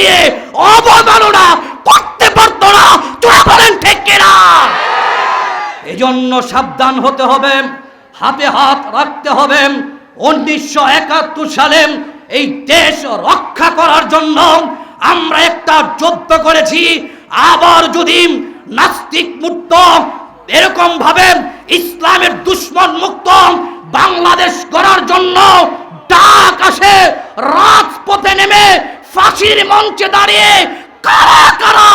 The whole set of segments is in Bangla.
নিয়ে অবমাননা করতে পারতো না। তোরা বলেন, ঠিক কিনা? সাবধান হতে হবে, হাতে হাত রাখতে হবে। উনিশশো একাত্তর সালে এই দেশ রক্ষা করার জন্য আমরা একটা যুদ্ধ করেছি। আবার যদি নাস্তিক মুক্ত, এরকম ভাবে ইসলামের দুশ্মন মুক্ত বাংলাদেশ করার জন্য ডাক আসে, রাজপথে নেমে ফাঁসির মঞ্চে দাঁড়িয়ে কারা কারা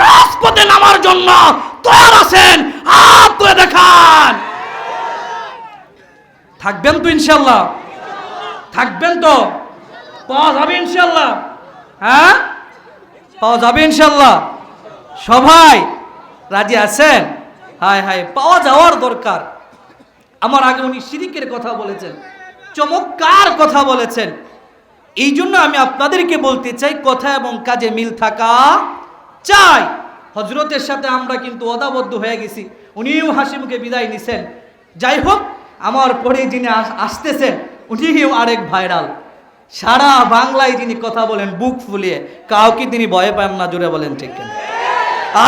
রাজপথে নামার জন্য তৈরি আছেন, হাত তুলে দেখান। থাকবেন তো ইনশাল্লাহ থাকবেন তো। পাওয়া যাবে ইনশাল্লাহ হ্যাঁ? পাওয়া যাবে ইনশাল্লাহ সবাই রাজি আছেন? হায় হায়, পাওয়া যাওয়ার দরকার। আমার আগে উনি সিরিকের কথা বলেছেন, চমৎকার কথা বলেছেন। এই জন্য আমি আপনাদেরকে বলতে চাই, কথা এবং কাজে মিল থাকা চাই। হজরতের সাথে আমরা কিন্তু অদাবদ্ধ হয়ে গেছি। উনিও হাসিমুখে বিদায় নিছেন। যাই হোক, আমার পরে যিনি আসতেছেন, উনিও আরেক ভাইরাল। সারা বাংলায় যিনি কথা বলেন, বুক ফুলিয়ে, কাউকে তিনি ভয় পান না জুড়ে বলেন ঠিক কিনা?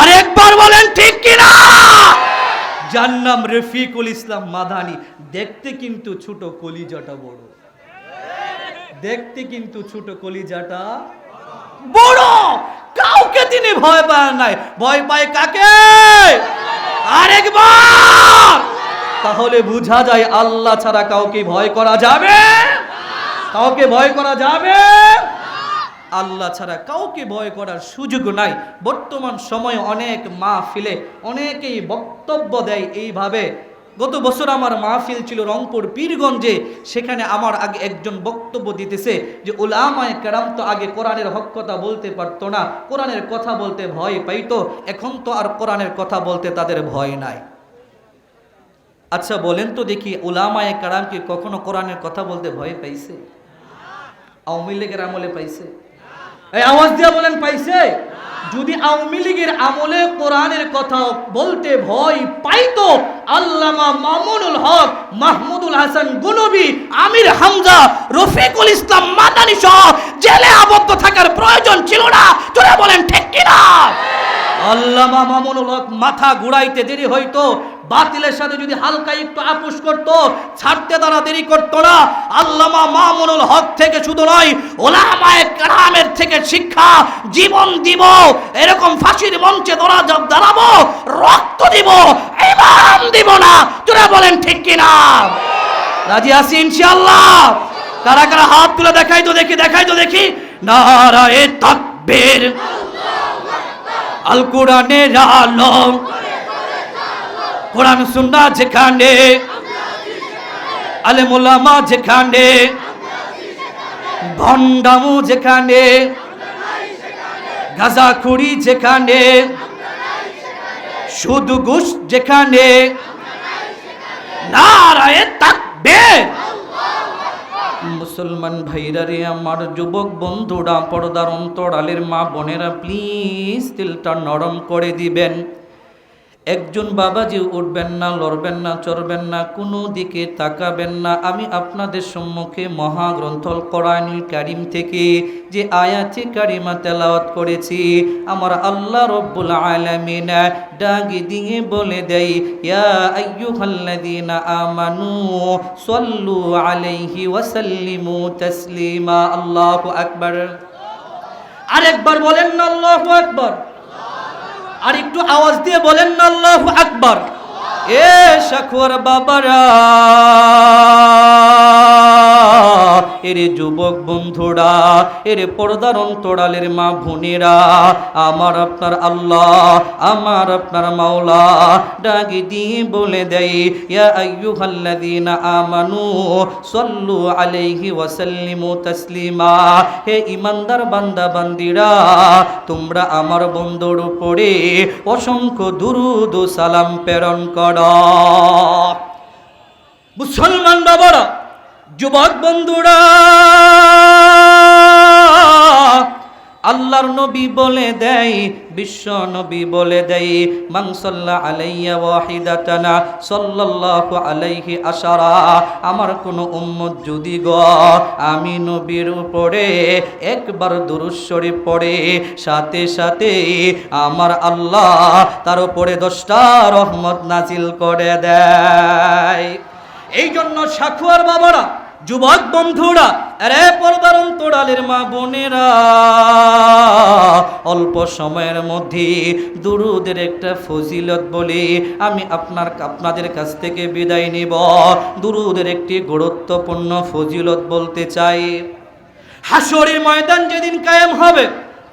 আরেকবার বলেন ঠিক কিনা? যার নাম রফিকুল ইসলাম মাদানি। দেখতে কিন্তু ছোট কলিজাটা বড়। দেখতে কিন্তু ছোট কলিজাটা বড়! কাউকে তিনি ভয় পান নাই। ভয় পায় কাকে? আরেকবার! তাহলে বোঝা যায় আল্লাহ ছাড়া কাউকে ভয় করা যাবে? কাউকে ভয় করা যাবে? আল্লাহ ছাড়া কাউকে ভয় করার সুযোগ নাই। বর্তমান সময়ে অনেক মা ফিলে অনেকেই বক্তব্য দেয় এইভাবে গত বছর আমার মাহফিল ছিল রংপুর পীরগঞ্জে, সেখানে আমার আগে একজন বক্তব্য দিতেছে যে, উলামায় কেরাম তো আগে কোরআনের হক কথা বলতে পারতো না, কোরআনের কথা বলতে ভয় পাইতো, এখন তো আর কোরআনের কথা বলতে তাদের ভয় নাই। আচ্ছা বলেন তো দেখি, উলামায়ে কারামকে কখনো কোরআনের কথা বলতে ভয় পাইছে? আওয়ামী লীগের আমলে পাইছে? এই আওয়াজ দিয়া বলেন, পাইছে? যদি আওয়ামী লীগের আমলে কোরআনের কথা বলতে ভয় পাইতো, আল্লামা মামুনুল হক, মাহমুদুল হাসান গুলবি আমির হামজা, রফিকুল ইসলাম মাদানি সহ জেলে আবদ্ধ থাকার প্রয়োজন ছিল না। তোরা বলেন, ঠিক কিনা? আল্লামা মামুনুল হক মাথা ঘুরাইতে দেরি হইতো, বাতিলের সাথে যদি হালকা একটু আপুস করত, ছাড়তে তারা দেরি করতো না। আল্লামা মামুনুল হক থেকে শুধু নয়, ওলামায়ে কেরামের থেকে শিক্ষা, জীবন দিব, এরকম ফাঁসির মঞ্চে ধরা দাঁড়াবো, রক্ত দিব ইমান দিব না। তোরা বলেন, ঠিক কিনা? রাজি আছি ইনশাআল্লাহ। কারা কারা হাত তুলে দেখাই তো দেখি, দেখাই তো দেখি। নারায়ে তাকবীর। আল কোরআনের আলো কোরআন সুন্না যেখানে আলে মোলামা যেখানে, ভণ্ডামু যেখানে, গাজাখুরি যেখানে ঘুষ যেখানে, নারায়ে তাকবীর। মুসলমান ভাইরা রে আমার যুবক বন্ধুরা, পর্দার অন্তরালের মা বোনেরা প্লিজ তিলটা নরম করে দিবেন। একজন বাবাজি উঠবেন না, লড়বেন না, চড়বেন না, কোনো দিকে তাকাবেন না। আমি আপনাদের সম্মুখে মহাগ্রন্থ কোরআনুল কারিম থেকে যে আয়াতি কারিমা তেলাওয়াত করেছি, আমার আল্লাহ রব্বুল আলামিন ডাকি দিয়ে বলে দেয়, ইয়া আইয়ুহাল্লাযীনা আমানু সাল্লু আলাইহি ওয়া সাল্লিমু তাসলিমা। আল্লাহু আকবার। আরেকবার বলেন না, আল্লাহু আকবার। আর একটু আওয়াজ দিয়ে বলেন না আল্লাহ আকবর। এ শাকুর বাবারা। এরে যুবক বন্ধুরা, এরে পর্দার অন্তরালের মা বোনেরা, আমার আপনার আল্লাহ, আমার আপনার মাওলা, ডাকি দিয়ে বলে দেয় আমানু সাল্লু আলাইহি ওয়া সাল্লিমু তাসলিমা, হে ইমানদার বান্দা বান্দিরা, তোমরা আমার বন্ধুর উপরে অসংখ্য দুরুদ সালাম প্রেরণ কর। মুসলমান বাবারা যুবক বন্ধুরা, আল্লাহর নবী বলে দেয় বিশ্ব নবী বলে দেয় মাংসল্লা আলাইয়া ওয়াহিদাতানা সাল্লাল্লাহু আলাইহি আশারা, আমার কোন উম্মত যদি গ, আমি নবীর উপরে একবার দুরূদ শরীফ পড়ে, সাথে সাথে আমার আল্লাহ তার উপরে দশটা রহমত নাজিল করে দেয়। এই জন্য সাখুয়ার বাবারা যুবক বন্ধুরা রে পর্দার অন্তরালের মা বোনেরা, অল্প সময়ের মধ্যে দুরুদের একটা ফজিলত বলে আমি আপনার আপনাদের কাছ থেকে বিদায় নিব। দুরুদের একটি গুরুত্বপূর্ণ ফজিলত বলতে চাই। হাসরের ময়দান যেদিন কায়েম হবে,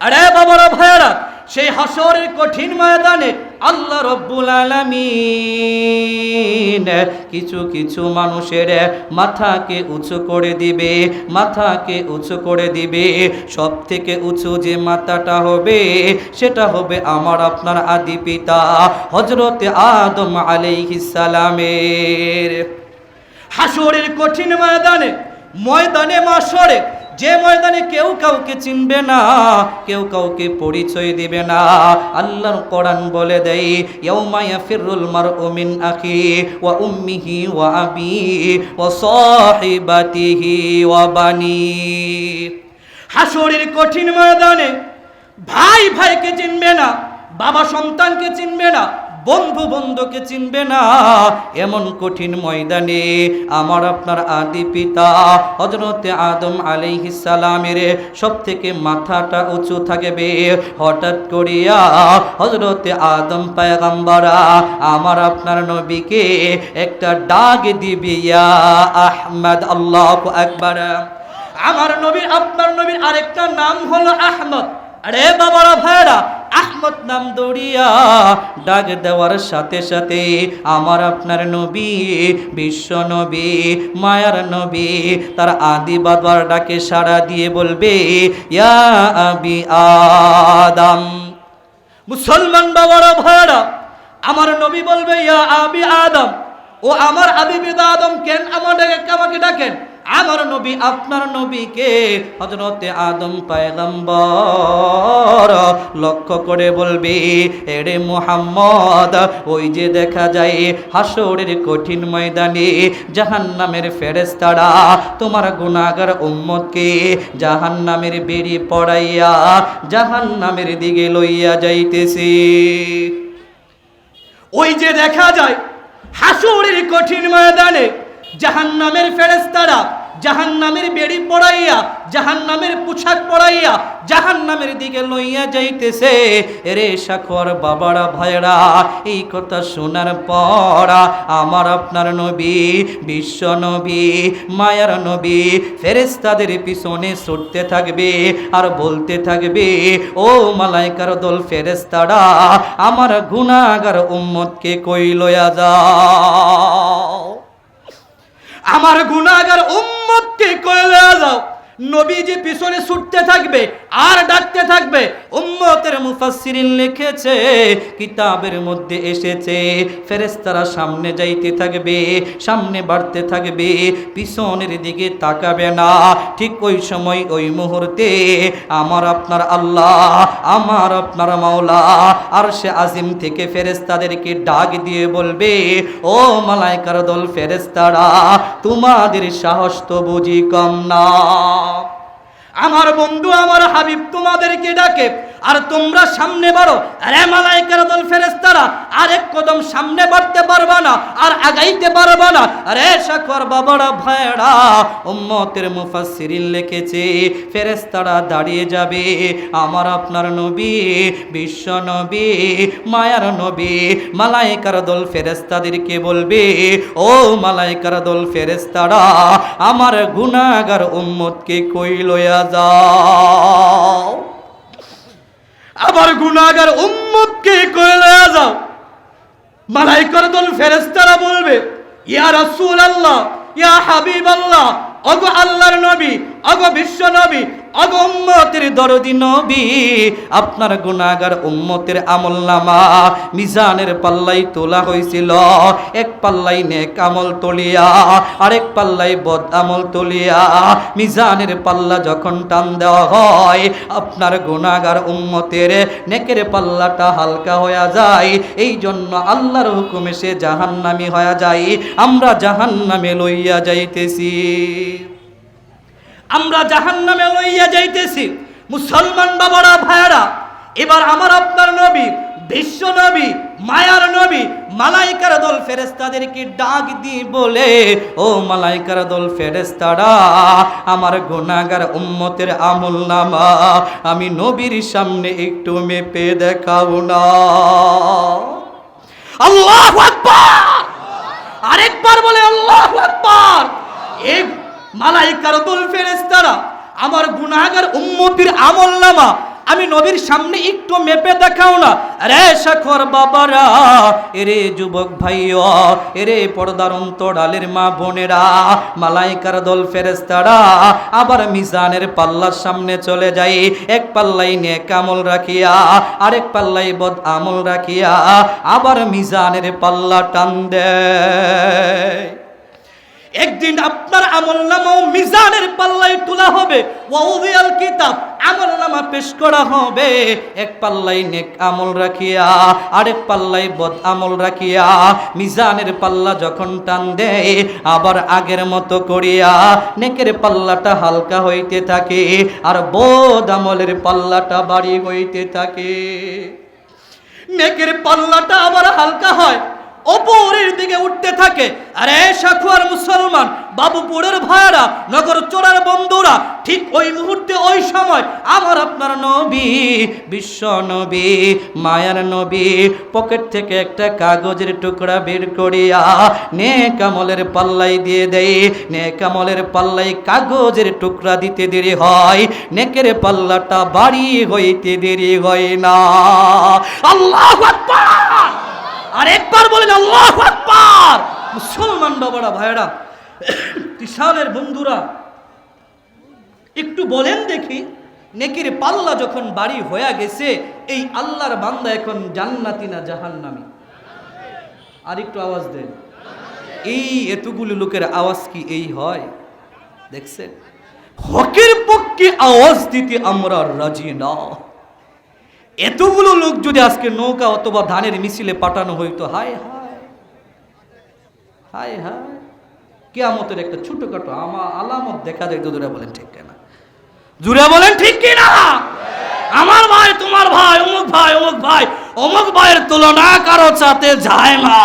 আরে বাবারা ভাইয়ারা সেই হাসরের কঠিন ময়দানে আল্লাহ রব্বুল আলামিন কিছু কিছু মানুষের মাথাকে উঁচু করে দিবে, মাথাকে উঁচু করে দিবে। সব থেকে উঁচু যে মাথাটা হবে, সেটা হবে আমার আপনার আদি পিতা হজরতে আদম সালামের। হাসরের কঠিন ময়দানে ময়দানে মাসরে যে ময়দানে কেউ কাউকে চিনবে না, কেউ কাউকে পরিচয় দিবে না। আল্লাহর কোরআন বলে দেয়, ইয়াউমা ইয়াফিরুল মারউ মিন আখি ওয়া উম্মিহি ওয়া আবি ওয়া সাহিবাতিহি ওয়া বানি। হাসরের কঠিন ময়দানে ভাই ভাইকে চিনবে না, বাবা সন্তানকে চিনবে না বন্ধু বন্ধুকে চিনবে না। এমন কঠিন ময়দানে আমার আপনার আদি পিতা হজরতে আদম আলাইহিস সালামের সব থেকে মাথাটা উঁচু থাকবে। হঠাৎ করিয়া হজরতে আদম পায়গাম্বরা, আমার আপনার নবীকে একটা ডাক দিবি, ইয়া আহমদ আল্লাহ আকবার। আমার নবীর, আপনার নবীর আরেকটা নাম হলো আহমদ। আরে বাবারা ভাইরা আহমদ নাম দৌড়িয়া ডাক দেওয়ার সাথে সাথে আমার আপনার নবী, বিশ্ব নবী, মায়ার নবী, তার আদি বাবার ডাকে সাড়া দিয়ে বলবে, ইয়া আবি আদম। মুসলমান বাবারা ভাইরা আমার নবী বলবে, ইয়া আবি আদম। ও আমার আবিবিদ আদম কেন আমার ডাকে আমাকে ডাকেন? আমার নবী, আপনার নবীকে হজরতে আদম পায়গম্বর লক্ষ্য করে বলবে, এরে মুহাম্মদ, ওই যে দেখা যায় হাসরের কঠিন ময়দানে জাহান্নামের ফেরেস্তারা তোমার গুণাগার উম্মতকে জাহান নামের বেরি পড়াইয়া জাহান্নামের দিকে লইয়া যাইতেছে। ওই যে দেখা যায় হাসুরের কঠিন ময়দানে জাহান্নামের ফেরেস্তারা জাহান্নামের বেড়ি পড়াইয়া, জাহান্নামের পোশাক পড়াইয়া জাহান্নামের দিকে লইয়া যাইতেছে। রে সাখর বাবারা ভাইরা এই কথা শোনার পর আমার আপনার নবী, বিশ্ব নবী, মায়ার নবী ফেরেস্তাদের পিছনে ছুটতে থাকবে আর বলতে থাকবে, ও মালাইকার দল ফেরেস্তারা আমার গুণাগার উম্মতকে কই লয়া যাও? আমার গুণাগার উম্মতকে কয়ে যাও নবীজি পিছনে ছুটতে থাকবে আর ডাকতে থাকবে। উম্মতের মুফাসসিরিন লিখেছে, কিতাবের মধ্যে এসেছে, ফেরেশতারা সামনে যাইতে থাকবে, সামনে বাড়তে থাকবে, পিছনের দিকে তাকাবে না। ঠিক ওই সময়, ওই মুহূর্তে আমার আপনার আল্লাহ, আমার আপনার মাওলা আর সে আজিম থেকে ফেরেশতাদেরকে ডাক দিয়ে বলবে, ও মালাইকার দল ফেরেশতারা, তোমাদের সাহস তো বুঝি কম না। আমার বন্ধু আমার হাবিব তোমাদেরকে ডাকে। আর তোমরা সামনে বাড়ো। আরে মালাইকার দল ফেরেস্তারা আর এক কদম সামনে বাড়তে পারবা না আর আগাইতে পারবা না। আরে সাকর বাবারা ভাইরা উম্মতের মুফাসসিরিন লিখেছে ফেরেস্তারা দাঁড়িয়ে যাবে। আমার আপনার নবী, বিশ্ব নবী, মায়ার নবী, মালাইকার দল ফেরেস্তাদেরকে বলবে, ও মালাইকার দল ফেরেস্তারা আমার গুনাগার উম্মতকে কই লইয়া যাও? আবার গুনাগার উম্মতকে করে লইয়া যাও। মালাইকার দল ফেরেস্তারা বলবে, ইয়া রাসূল আল্লাহ ইয়া হাবিব আল্লাহ অগো আল্লাহর নবী, অগো বিশ্ব নবী অগম্মতের দরদি নবী, আপনার গুনাগার উম্মতের আমল নামা মিজানের পাল্লাই তোলা হয়েছিল এক পাল্লাই নেক আমল তলিয়া, আরেক পাল্লাই বদ আমল তলিয়া, মিজানের পাল্লা যখন টান দেওয়া হয়, আপনার গুনাগার উম্মতের নেকের পাল্লাটা হালকা হয়ে যায়। এই জন্য আল্লাহর হুকুমে সে জাহান্নামি হয়ে যায়। আমরা জাহান্নামে লইয়া যাইতেছি। আমরা জাহান্নামে লইয়া যাইতেছি। মুসলমান বাবারা, ভাইয়ারা, এবার আমার আপনার নবী, বিশ্ব নবী, মায়ার নবী, মালাইকার দল ফেরেস্তাদেরকে ডাক দি বলে, ও মালাইকার দল ফেরেস্তারা আমার গুনাগার উম্মতের আমল নামা আমি নবীর সামনে একটু মেপে দেখাও না। আল্লাহ আকবার! আরেকবার বলে, আল্লাহ আকবার! এই মালাইকার দল ফেরেশতারা, আমার গুনাহগার উম্মতির আমল নামা আমি নবীর সামনে একটু মেপে দেখাও না। রে শেখর বাবারা, এরে যুবক ভাইয়া, এরে পর্দার অন্তরালের মা বোনেরা, মালাইকার দল ফেরেস্তারা আবার মিজানের পাল্লার সামনে চলে যাই। এক পাল্লাই নে কামল রাখিয়া, আরেক পাল্লাই বদ আমল রাখিয়া, আবার মিজানের পাল্লা টান দেয়। একদিন আপনার আমল নামাও মিজানের পাল্লায় তোলা হবে। ওয়াউদিয়াল কিতাব আমল নামা পেশ করা হবে। এক পাল্লাই নেক আমল রাখিয়া, আরেক পাল্লাই বদ আমল রাখিয়া, মিজানের পাল্লা যখন টান দেয় আবার আগের মতো করিয়া নেকের পাল্লাটা হালকা হইতে থাকে, আর বদ আমলের পাল্লাটা বাড়ি হইতে থাকে। নেকের পাল্লাটা আবার হালকা হয় ওপরের দিকে উঠতে থাকে। আরে সাখুয়ার মুসলমান, বাবুপুরের ভাইয়ারা, নগর চোরার বন্ধুরা, ঠিক ওই মুহূর্তে, ওই সময় আমার আপনার নবী, বিশ্ব নবী, মায়ার নবী, পকেট থেকে একটা কাগজের টুকরা বের করিয়া নে কামলের পাল্লাই দিয়ে দেয় নে কামলের পাল্লাই কাগজের টুকরা দিতে দেরি হয়, নেকের পাল্লাটা বাড়ি হইতে দেরি হয় না। আল্লাহ আকবার! আর একবার বলেন, আল্লাহ আকবার! মুসলমান বাবারা ভাইরা ত্রিশালের বন্ধুরা, একটু বলেন দেখি, নেকির পাল্লা যখন বাড়ি হয়ে গেছে, এই আল্লাহর বান্দা এখন জান্নাতি না জাহান্নামি? আর একটু আওয়াজ দেন। এই এতগুলো লোকের আওয়াজ কি এই হয়? দেখছেন? হকের পক্ষে আওয়াজ দিতে আমরা রাজি না। এতগুলো লোক যদি আজকে নৌকা অথবা ধানের মিছিলে পাঠানো হইতো, হায় হায় হায় হায়, কেয়ামতের একটা ছোটখাটো আমা, আলামত দেখা যায় দুদুরা বলেন ঠিক কিনা? জুড়ে বলেন ঠিক কিনা? আমার ভাই, তোমার ভাই, অমুক ভাই অমুক ভাই, অমুক ভাইয়ের তুলনা কারও সাথে যায় না।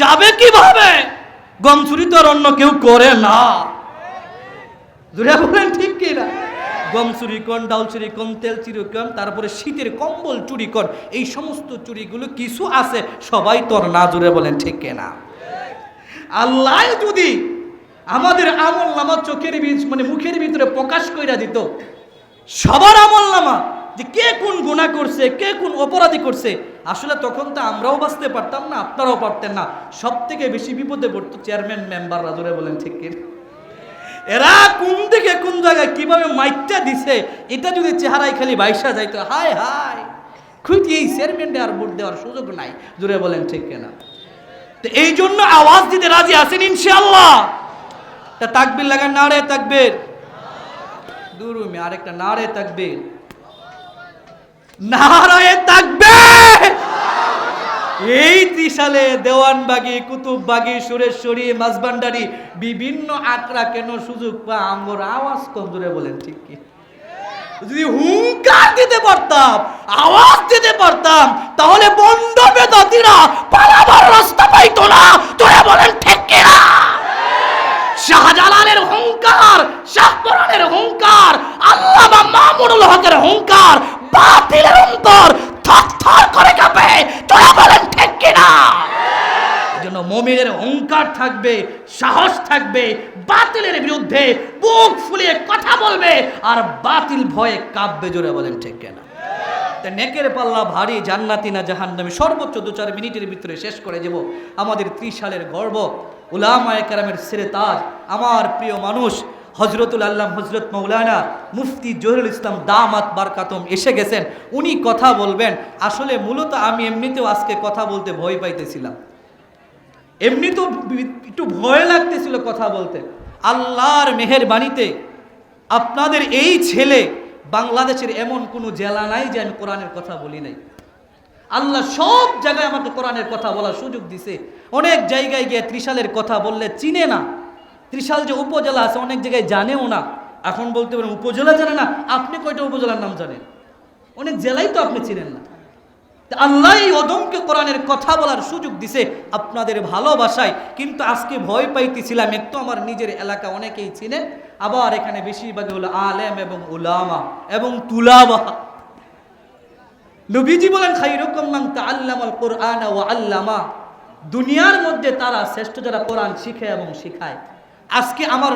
যাবে কীভাবে? গম চুরি তো আর অন্য কেউ করে না। জুড়ে বলেন ঠিক কিনা? গম চুরি কর, ডাল চুরি কর তেল চুরি কর, তারপরে শীতের কম্বল চুরি কর, এই সমস্ত চুরিগুলো কিছু আছে, সবাই তোর না জুড়ে বলেন, ঠিক কিনা? আল্লাহ যদি আমাদের আমল নামা চোখের বীজ মানে মুখের ভিতরে প্রকাশ কইরা দিত, সবার আমল নামা, যে কে কোন গুণা করছে, কে কোন অপরাধী করছে, আসলে তখন তো আমরাও বাঁচতে পারতাম না, আপনারাও পারতেন না। সব থেকে বেশি বিপদে পড়তো চেয়ারম্যান মেম্বাররা জোরে বলেন, ঠিক কি এরা কোন দিকে কোন জায়গায় কীভাবে মাইকটা দিছে, এটা যদি চেহারায় খালি বাইসা যাইতো হায় হায়। খুঁটি এই চেয়ারম্যানটা আর ভোট দেওয়ার সুযোগ নাই। জোরে বলেন, ঠিক কেনা? তো এই জন্য আওয়াজ দিতে রাজি আছেন ইনশাআল্লাহ। তা তাকবির লাগান নাড়ে তাকবির। দুরুমি আরেকটা তাকবির। নারায়ে তাকবির! এই ত্রিশালে দেওয়ানবাগি, কুতুববাগি, সুরেশ্বরী মাঝবান্ডারি বিভিন্ন আকরা কেন সুযোগ পা আমর আওয়াজ কম জোরে বলেন, ঠিক কি? যদি হুঙ্কার দিতে পারতাম, আওয়াজ দিতে পারতাম, তাহলে বন্ড বেদাতিরা পালাবার রাস্তা পাইতো না। তোরা বলেন, ঠিক কিনা শাহজালালের হুঙ্কার শাহপরানের হুঙ্কার আল্লাহ মামুনুল হকের হুঙ্কার, বাতিলের অন্তর থরথর করে কাঁপে। তোরা বলেন, ঠিক কিনা? জন্য মমিনের অহংকার থাকবে, সাহস থাকবে, বাতিলের বিরুদ্ধে বুক ফুলিয়ে কথা বলবে, আর বাতিল ভয়ে কাঁপবে জোরে বলেন, ঠিক কেনা? তা নেকের পাল্লা ভারী, জান্নাতি না জাহান্নামী? সর্বোচ্চ দু চার মিনিটের ভিতরে শেষ করে যাব আমাদের ত্রিশ সালের গর্ব। উলামায়ে কেরামের সেরে তাজ, আমার প্রিয় মানুষ হজরতুল আল্লাহ হজরত মৌলানা মুফতি জহিরুল ইসলাম দামাত বারকাতম এসে গেছেন। উনি কথা বলবেন। আসলে মূলত আমি এমনিতেও আজকে কথা বলতে ভয় পাইতেছিলাম। এমনি তো একটু ভয় লাগতেছিল কথা বলতে। আল্লাহর মেহেরবাণীতে আপনাদের এই ছেলে বাংলাদেশের এমন কোনো জেলা নাই যে আমি কোরআনের কথা বলি নাই। আল্লাহ সব জায়গায় আমাকে কোরআনের কথা বলার সুযোগ দিছে। অনেক জায়গায় গিয়ে ত্রিশালের কথা বললে চিনে না। ত্রিশাল যে উপজেলা আছে, অনেক জায়গায় জানেও না। এখন বলতে পারেন উপজেলা জানে না, আপনি কয়টা উপজেলার নাম জানেন? অনেক জেলাই তো আপনি চিনেন না। আল্লাহ অদমকে কোরআনের কথা বলার সুযোগ দিছে আপনাদের ভালোবাসায়, কিন্তু আজকে ভয় পাইতেছিলাম, একটু আমার নিজের এলাকা অনেকেই চিনে, আবার এখানে বেশিরভাগ হলো আলেম এবং উলামা এবং তুলাবা। নবীজি বলেন, খাইরকম মান তাআল্লামাল কোরআন ওয়া আল্লামা। দুনিয়ার মধ্যে তারা শ্রেষ্ঠ যারা কোরআন শিখে এবং শিখায়। আজকে আমার